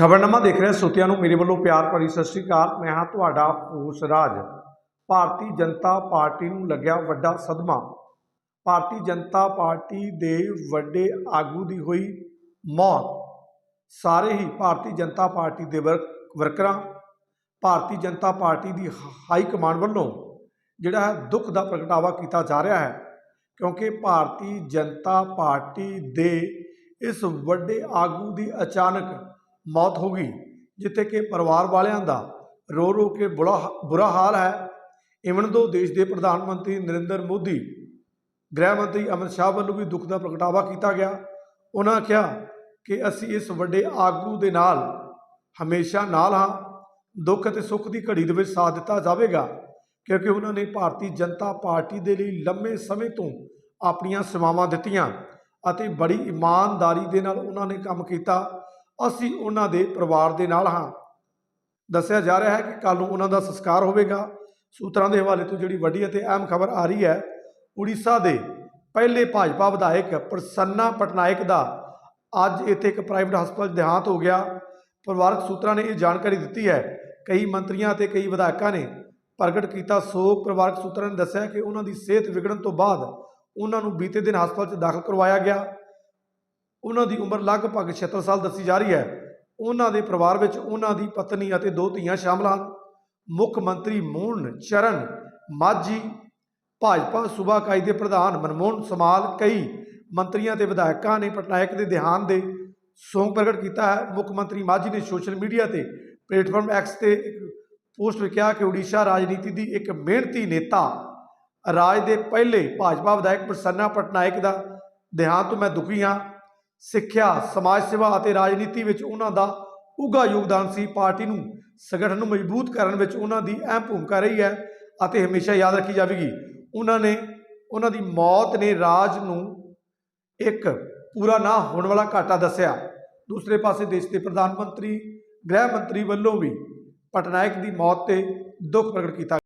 ਖਬਰਨਾਮਾ ਦੇਖ ਰਹੇ ਸੋਤਿਆਂ ਨੂੰ ਮੇਰੇ ਵੱਲੋਂ ਪਿਆਰ ਭਰੀ ਸਤਿ ਸ੍ਰੀ ਅਕਾਲ। ਮੈਂ ਹਾਂ ਤੁਹਾਡਾ ਹੋਸ ਰਾਜ ਭਾਰਤੀ ਜਨਤਾ ਪਾਰਟੀ ਨੂੰ ਲੱਗਿਆ ਵੱਡਾ ਸਦਮਾ। ਭਾਰਤੀ ਜਨਤਾ ਪਾਰਟੀ ਦੇ ਵੱਡੇ ਆਗੂ ਦੀ ਹੋਈ ਮੌਤ। ਸਾਰੇ ਹੀ ਭਾਰਤੀ ਜਨਤਾ ਪਾਰਟੀ ਦੇ ਵਰਕ- ਵਰਕਰਾਂ, ਭਾਰਤੀ ਜਨਤਾ ਪਾਰਟੀ ਦੀ ਹਾਈ ਕਮਾਂਡ ਵੱਲੋਂ ਜਿਹੜਾ ਹੈ ਦੁੱਖ ਦਾ ਪ੍ਰਗਟਾਵਾ ਕੀਤਾ ਜਾ ਰਿਹਾ ਹੈ, ਕਿਉਂਕਿ ਭਾਰਤੀ ਜਨਤਾ ਪਾਰਟੀ ਦੇ ਇਸ ਵੱਡੇ ਆਗੂ ਦੀ ਅਚਾਨਕ ਮੌਤ ਹੋ ਗਈ, ਜਿੱਥੇ ਕਿ ਪਰਿਵਾਰ ਵਾਲਿਆਂ ਦਾ ਰੋ ਰੋ ਕੇ ਬੁਰਾ ਬੁਰਾ ਹਾਲ ਹੈ। ਇਵਨ ਦੋ ਦੇਸ਼ ਦੇ ਪ੍ਰਧਾਨ ਮੰਤਰੀ ਨਰਿੰਦਰ ਮੋਦੀ, ਗ੍ਰਹਿ ਮੰਤਰੀ ਅਮਿਤ ਸ਼ਾਹ ਵੱਲੋਂ ਵੀ ਦੁੱਖ ਦਾ ਪ੍ਰਗਟਾਵਾ ਕੀਤਾ ਗਿਆ। ਉਹਨਾਂ ਕਿਹਾ ਕਿ ਅਸੀਂ ਇਸ ਵੱਡੇ ਆਗੂ ਦੇ ਨਾਲ ਹਮੇਸ਼ਾ ਨਾਲ ਹਾਂ। ਦੁੱਖ ਅਤੇ ਸੁੱਖ ਦੀ ਘੜੀ ਦੇ ਵਿੱਚ ਸਾਥ ਦਿੱਤਾ ਜਾਵੇਗਾ, ਕਿਉਂਕਿ ਉਹਨਾਂ ਨੇ ਭਾਰਤੀ ਜਨਤਾ ਪਾਰਟੀ ਦੇ ਲਈ ਲੰਮੇ ਸਮੇਂ ਤੋਂ ਆਪਣੀਆਂ ਸੇਵਾਵਾਂ ਦਿੱਤੀਆਂ ਅਤੇ ਬੜੀ ਇਮਾਨਦਾਰੀ ਦੇ ਨਾਲ ਉਹਨਾਂ ਨੇ ਕੰਮ ਕੀਤਾ। ਅਸੀਂ ਉਹਨਾਂ ਦੇ ਪਰਿਵਾਰ ਦੇ ਨਾਲ ਹਾਂ। ਦੱਸਿਆ ਜਾ ਰਿਹਾ ਹੈ ਕਿ ਕੱਲ ਨੂੰ ਉਹਨਾਂ ਦਾ ਸੰਸਕਾਰ ਹੋਵੇਗਾ। ਸੂਤਰਾਂ ਦੇ ਹਵਾਲੇ ਤੋਂ ਜਿਹੜੀ ਵੱਡੀ ਅਤੇ ਅਹਿਮ ਖਬਰ ਆ ਰਹੀ ਹੈ, ਉੜੀਸਾ ਦੇ ਪਹਿਲੇ ਭਾਜਪਾ ਵਿਧਾਇਕ ਪ੍ਰਸੰਨਾ ਪਟਨਾਇਕ ਦਾ ਅੱਜ ਇੱਥੇ ਇੱਕ ਪ੍ਰਾਈਵੇਟ ਹਸਪਤਾਲ 'ਚ ਦੇਹਾਂਤ ਹੋ ਗਿਆ। ਪਰਿਵਾਰਕ ਸੂਤਰਾਂ ਨੇ ਇਹ ਜਾਣਕਾਰੀ ਦਿੱਤੀ ਹੈ। ਕਈ ਮੰਤਰੀਆਂ ਅਤੇ ਕਈ ਵਿਧਾਇਕਾਂ ਨੇ ਪ੍ਰਗਟ ਕੀਤਾ ਸੋਗ। ਪਰਿਵਾਰਕ ਸੂਤਰਾਂ ਨੇ ਦੱਸਿਆ ਕਿ ਉਹਨਾਂ ਦੀ ਸਿਹਤ ਵਿਗੜਨ ਤੋਂ ਬਾਅਦ ਉਹਨਾਂ ਨੂੰ ਬੀਤੇ ਦਿਨ ਹਸਪਤਾਲ 'ਚ ਦਾਖਲ ਕਰਵਾਇਆ ਗਿਆ। ਉਹਨਾਂ ਦੀ ਉਮਰ ਲਗਭਗ 76 ਸਾਲ ਦੱਸੀ ਜਾ ਰਹੀ ਹੈ। ਉਹਨਾਂ ਦੇ ਪਰਿਵਾਰ ਵਿੱਚ ਉਹਨਾਂ ਦੀ ਪਤਨੀ ਅਤੇ ਦੋ ਧੀਆਂ ਸ਼ਾਮਲ ਹਨ। ਮੁੱਖ ਮੰਤਰੀ ਮੋਹਨ ਚਰਨ, ਮਾਝੀ ਭਾਜਪਾ ਸੂਬਾ ਇਕਾਈ ਦੇ ਪ੍ਰਧਾਨ ਮਨਮੋਹਨ ਸਮਾਲ ਕਈ ਮੰਤਰੀਆਂ ਤੇ ਵਿਧਾਇਕਾਂ ਨੇ ਪਟਨਾਇਕ ਦੇ ਦੇਹਾਂਤ ਦੇ ਸੋਗ ਪ੍ਰਗਟ ਕੀਤਾ ਹੈ। ਮੁੱਖ ਮੰਤਰੀ ਮਾਝੀ ਨੇ ਸੋਸ਼ਲ ਮੀਡੀਆ ਤੇ ਪਲੇਟਫਾਰਮ ਐਕਸ ਤੇ ਇੱਕ ਪੋਸਟ ਵਿੱਚ ਕਿਹਾ ਕਿ ਓਡੀਸ਼ਾ ਰਾਜਨੀਤੀ ਦੀ ਇੱਕ ਮਿਹਨਤੀ ਨੇਤਾ ਰਾਜ ਦੇ ਪਹਿਲੇ ਭਾਜਪਾ ਵਿਧਾਇਕ ਪ੍ਰਸੰਨਾ ਪਟਨਾਇਕ ਦਾ ਦੇਹਾਂਤ ਤੋਂ ਮੈਂ ਦੁਖੀ ਹਾਂ। ਸਿੱਖਿਆ, ਸਮਾਜ ਸੇਵਾ ਅਤੇ ਰਾਜਨੀਤੀ ਵਿੱਚ ਉਹਨਾਂ ਦਾ ਉੱਘਾ ਯੋਗਦਾਨ ਸੀ। ਪਾਰਟੀ ਨੂੰ ਸੰਗਠਨ ਨੂੰ ਮਜ਼ਬੂਤ ਕਰਨ ਵਿੱਚ ਉਹਨਾਂ ਦੀ ਅਹਿਮ ਭੂਮਿਕਾ ਰਹੀ ਹੈ ਅਤੇ ਹਮੇਸ਼ਾ ਯਾਦ ਰੱਖੀ ਜਾਵੇਗੀ। ਉਹਨਾਂ ਨੇ, ਉਹਨਾਂ ਦੀ ਮੌਤ ਨੇ ਰਾਜ ਨੂੰ ਇੱਕ ਪੂਰਾ ਨਾ ਹੋਣ ਵਾਲਾ ਘਾਟਾ ਦੱਸਿਆ। ਦੂਸਰੇ ਪਾਸੇ ਦੇਸ਼ ਦੇ ਪ੍ਰਧਾਨ ਮੰਤਰੀ, ਗ੍ਰਹਿ ਮੰਤਰੀ ਵੱਲੋਂ ਵੀ ਪਟਨਾਇਕ ਦੀ ਮੌਤ ਤੇ ਦੁੱਖ ਪ੍ਰਗਟ ਕੀਤਾ